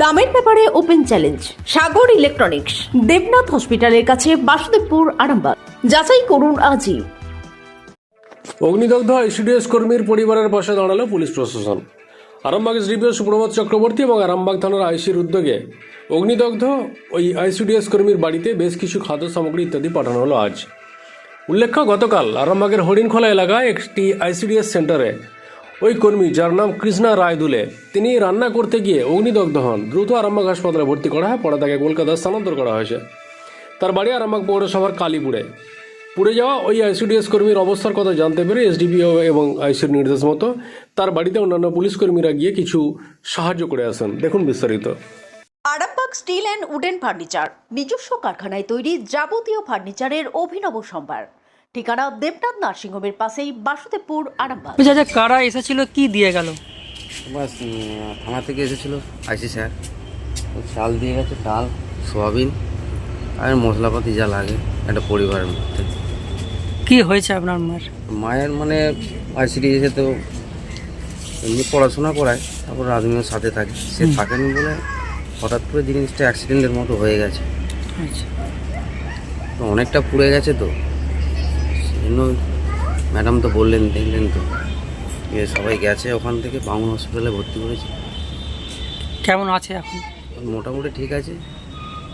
দামের ব্যাপারে open challenge, Sagar electronics, Debnath হসপিটালের কাছে বাসুদেবপুর, আরামবাগ। যাচাই করুন আজই। অগ্নিদগ্ধ আইসিডিএস কর্মীর পরিবারের পাশে দাঁড়াল পুলিশ প্রশাসন। আরামবাগ এসডিপিও সুপ্রভাত চক্রবর্তী এবং আরামবাগ থানার আইসির উদ্যোগে অগ্নিদগ্ধ ওই আইসিডিএস কর্মীর বাড়িতে বেশ কিছু খাদ্য সামগ্রী ইত্যাদি পাঠানো হলো আজ। উল্লেখ্য, গতকাল আরামবাগের হরিণখোলা এলাকায় একটি আইসিডিএস সেন্টারে ওই কর্মী যার নাম কৃষ্ণা রায়দুলে, তিনি রান্না করতে গিয়ে অগ্নিদগ্ধ হন। দ্রুত আরামবাগ হাসপাতালে ভর্তি করা হয়, পরে তাকে কলকাতায় স্থানান্তর করা হয়েছে। তার বাড়ি আরামবাগ পৌরসভার কালীপুরে। পুড়ে যাওয়া ওই আইসিডিএস কর্মীর অবস্থার কথা জানতে পেরে এসডিপিও এবং আইসির নির্দেশ মতো তার বাড়িতে অন্যান্য পুলিশ কর্মীরা গিয়ে কিছু সাহায্য করে আসেন। দেখুন বিস্তারিত। Arambagh steel and wooden furniture, নিজস্ব কারখানায় তৈরি যাবতীয় ফার্নিচারের অভিনব সম্ভার। ঠিকানা দেবনাথ নার্সিংহোমের পাশেই বাসুদেবপুর আরামবাগ। আচ্ছা কারা এসেছিল কি দিয়ে গেল? বাস উম, থানা থেকে এসেছিল আইসি স্যার। চাল দিয়ে গেছে ডাল সোয়াবিন আর মশলাপাতি যা লাগে একটা পরিবারের মধ্যে। কি হয়েছে আপনার মার মায়ের মানে আইসিডি এসে তো এমনি পড়াশোনা করায় তারপর রাজমিয়ার সাথে থাকে। সে থাকেনি বলে হঠাৎ করে জিনিসটা অ্যাক্সিডেন্টের মতো হয়ে গেছে। আচ্ছা। তো অনেকটা পুড়ে গেছে তো। সেজন্য ম্যাডাম তো বললেন দেখলেন তো। যে সবাই গেছে ওখান থেকে বাঙুন হসপিটালে ভর্তি করেছে। কেমন আছে এখন? মোটামুটি ঠিক আছে।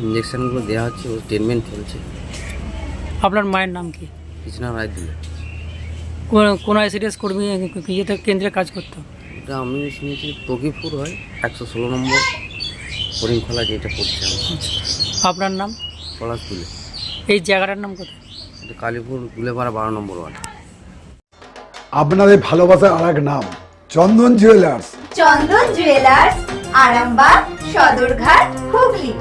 ইঞ্জেকশনগুলো দেওয়া হচ্ছে ও ট্রিটমেন্ট চলছে। আপনার মায়ের নাম কি? কৃষ্ণা রায় দিলে কোন- আইসিডিএস কর্মী ইয়েতে কেন্দ্রে কাজ করতো? এটা আমি শুনেছি তকিপুর হয় একশো ষোলো নম্বর হরিণখোলা যেটা পড়ছে। আপনার নাম? পলাশ এই জায়গাটার নাম কোথায়? কালীপুর দুলেপাড়া বারো নম্বর ওয়ার্ড। আপনাদের ভালোবাসার আর এক নাম চন্দন জুয়েলার্স। চন্দন জুয়েলার্স আরামবাগ সদরঘাট হুগলি।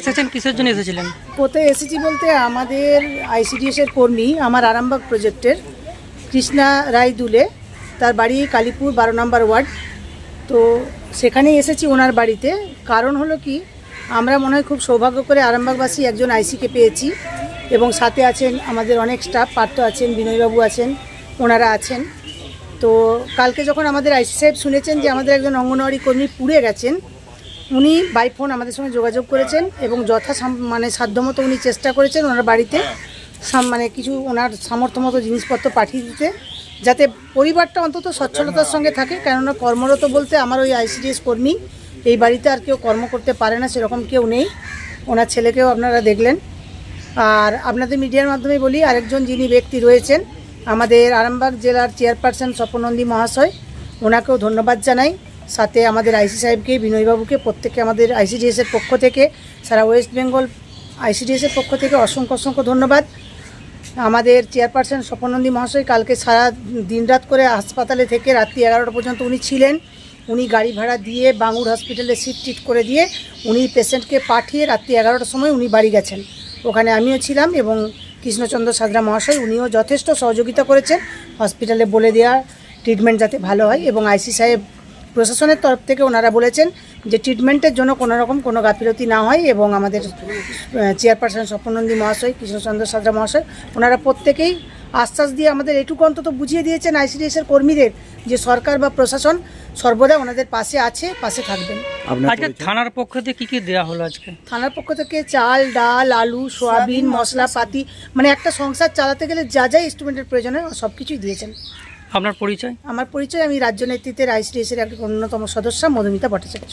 এসেছেন কিসের জন্য এসেছিলেন? কোথায় এসেছি বলতে আমাদের আইসিডিএস এর কর্মী আমার আরামবাগ প্রজেক্টের কৃষ্ণা রায় দুলে তার বাড়ি কালীপুর বারো নম্বর ওয়ার্ড। তো সেখানেই এসেছি ওনার বাড়িতে। কারণ হলো কি আমরা মনে হয় খুব সৌভাগ্য করে আরামবাগবাসী একজন আইসিকে পেয়েছি। এবং সাথে আছেন আমাদের অনেক স্টাফ পার্থ আছেন, বিনয়বাবু আছেন, ওনারা আছেন। তো কালকে যখন আমাদের আইসি সাহেব শুনেছেন যে আমাদের একজন অঙ্গনওয়াড়ি কর্মী পুড়ে গেছেন, উনি বাই ফোন আমাদের সঙ্গে যোগাযোগ করেছেন এবং যথা মানে সাধ্যমতো উনি চেষ্টা করেছেন ওনার বাড়িতে মানে কিছু ওনার সামর্থ্য মতো জিনিসপত্র পাঠিয়ে দিতে, যাতে পরিবারটা অন্তত সচ্ছলতার সঙ্গে থাকে। কেননা কর্মরত বলতে আমার ওই আইসিডিএস কর্মী, এই বাড়িতে আর কেউ কর্ম করতে পারে না, সেরকম কেউ নেই। ওনার ছেলেকেও আপনারা দেখলেন। আর আপনাদের মিডিয়ার মাধ্যমে বলি, আরেকজন যিনি ব্যক্তি রয়েছেন, আমাদের আরামবাগ জেলার চেয়ারপারসন স্বপনন্দী মহাশয়, ওনাকেও ধন্যবাদ জানাই। সাথে আমাদের আইসি সাহেবকে, বিনয়বাবুকে, প্রত্যেককে আমাদের আইসিডিএসের পক্ষ থেকে, সারা ওয়েস্ট বেঙ্গল আইসিডিএসের পক্ষ থেকে অসংখ্য অসংখ্য ধন্যবাদ। আমাদের চেয়ারপারসন স্বপনন্দী মহাশয় কালকে সারা দিনরাত করে হাসপাতালে থেকে রাত্রি এগারোটা পর্যন্ত উনি ছিলেন। উনি গাড়ি ভাড়া দিয়ে বাঙুর হসপিটালে সিট টিট করে দিয়ে উনি পেশেন্টকে পাঠিয়ে রাত্রি এগারোটার সময় উনি বাড়ি গেছেন। ওখানে আমিও ছিলাম এবং কৃষ্ণচন্দ্র সাদরা মহাশয় উনিও যথেষ্ট সহযোগিতা করেছেন হসপিটালে বলে দেওয়া ট্রিটমেন্ট যাতে ভালো হয় এবং আইসি সাহেব প্রশাসনের তরফ থেকে ওনারা বলেছেন যে ট্রিটমেন্টের জন্য কোনো রকম কোনো গাফিলতি না হয় এবং আমাদের চেয়ারপারসন স্বপ্নন্দী মহাশয়, কৃষ্ণচন্দ্র সাদরা মহাশয়, ওনারা প্রত্যেকেই আশ্বাস দিয়ে আমাদের এটুকু অন্তত বুঝিয়ে দিয়েছেন আইসিডিএসের কর্মীদের যে সরকার বা প্রশাসন সর্বদা ওনাদের পাশে আছে পাশে থাকবেন। আজকে থানার পক্ষ থেকে কি কি দেওয়া হলো আজকে? থানার পক্ষ থেকে চাল ডাল আলু সোয়াবিন মশলাপাতি মানে একটা সংসার চালাতে গেলে যা যা ইনস্ট্রুমেন্টের প্রয়োজন হয় সব কিছুই দিয়েছেন। আপনার পরিচয়? আমার পরিচয় আমি রাজ্য নেতৃত্বের আইসিডিএসের এক অন্যতম সদস্য মধুমিতা ভট্টাচার্য।